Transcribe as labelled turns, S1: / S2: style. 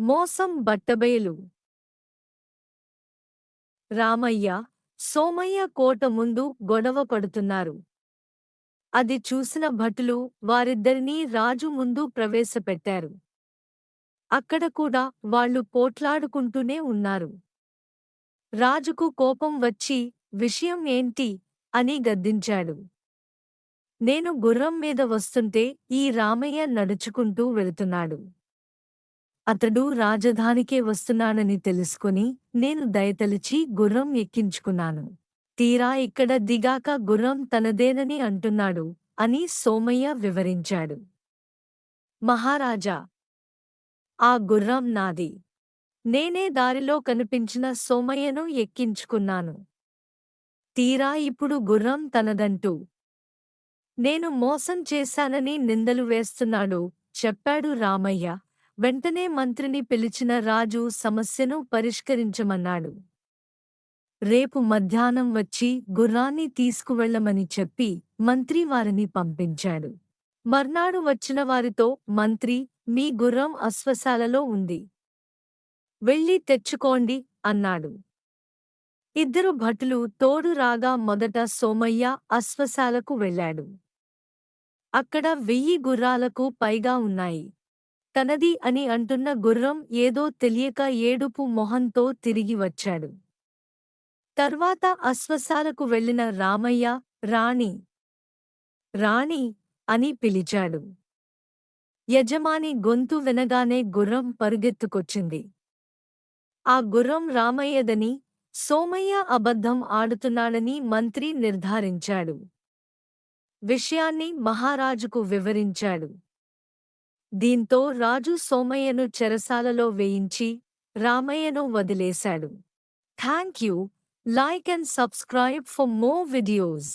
S1: మోసం బట్టబయలు. రామయ్య సోమయ్య కోట ముందు గొడవ పడుతున్నారు. అది చూసిన భటులు వారిద్దరినీ రాజు ముందు ప్రవేశపెట్టారు. అక్కడ కూడా వాళ్ళు పోట్లాడుకుంటూనే ఉన్నారు. రాజుకు కోపం వచ్చి విషయం ఏంటి? అని గద్దించాడు. నేను గుర్రం మీద వస్తుంటే ఈ రామయ్య నడుచుకుంటూ వెళుతున్నాడు. అతడు రాజధానికే వస్తున్నానని తెలుసుకుని నేను దయతలిచి గుర్రం ఎక్కించుకున్నాను. తీరా ఇక్కడ దిగాక గుర్రం తనదేనని అంటున్నాడు అని సోమయ్య వివరించాడు. మహారాజా ఆ గుర్రం నాది. నేనే దారిలో కనిపించిన సోమయ్యను ఎక్కించుకున్నాను. తీరా ఇప్పుడు గుర్రం తనదంటూ. నేను మోసం చేశానని నిందలు వేస్తున్నాడు చెప్పాడు రామయ్య. వెంటనే మంత్రిని పిలిచిన రాజు సమస్యను పరిష్కరించమన్నాడు. రేపు మధ్యాహ్నం వచ్చి గుర్రాన్ని తీసుకువెళ్ళమని చెప్పి మంత్రి వారిని పంపించాడు. మర్నాడు వచ్చిన వారితో మంత్రి మీ గుర్రం అశ్వశాలలో ఉంది. వెళ్ళి తెచ్చుకోండి అన్నాడు. ఇద్దరు భటులు తోడు రాగా మొదట సోమయ్య అశ్వశాలకు వెళ్ళాడు. అక్కడ వెయ్యి గుర్రాలకు పైగా ఉన్నాయి. తనది అని అంటున్న గుర్రం ఏదో తెలియక ఏడుపు మొహంతో తిరిగి వచ్చాడు. తర్వాత అశ్వశాలకు వెళ్ళిన రామయ్య రాణి రాణి అని పిలిచాడు. యజమాని గొంతు వినగానే గుర్రం పరుగెత్తుకొచ్చింది. ఆ గుర్రం రామయ్యదని సోమయ్య అబద్ధం ఆడుతున్నాడని మంత్రి నిర్ధారించాడు. విషయాన్ని మహారాజుకు వివరించాడు. దీంతో రాజు సోమయ్యను చెరసాలలో వేయించి రామయ్యను వదిలేశాడు. Thank you like and subscribe for more videos.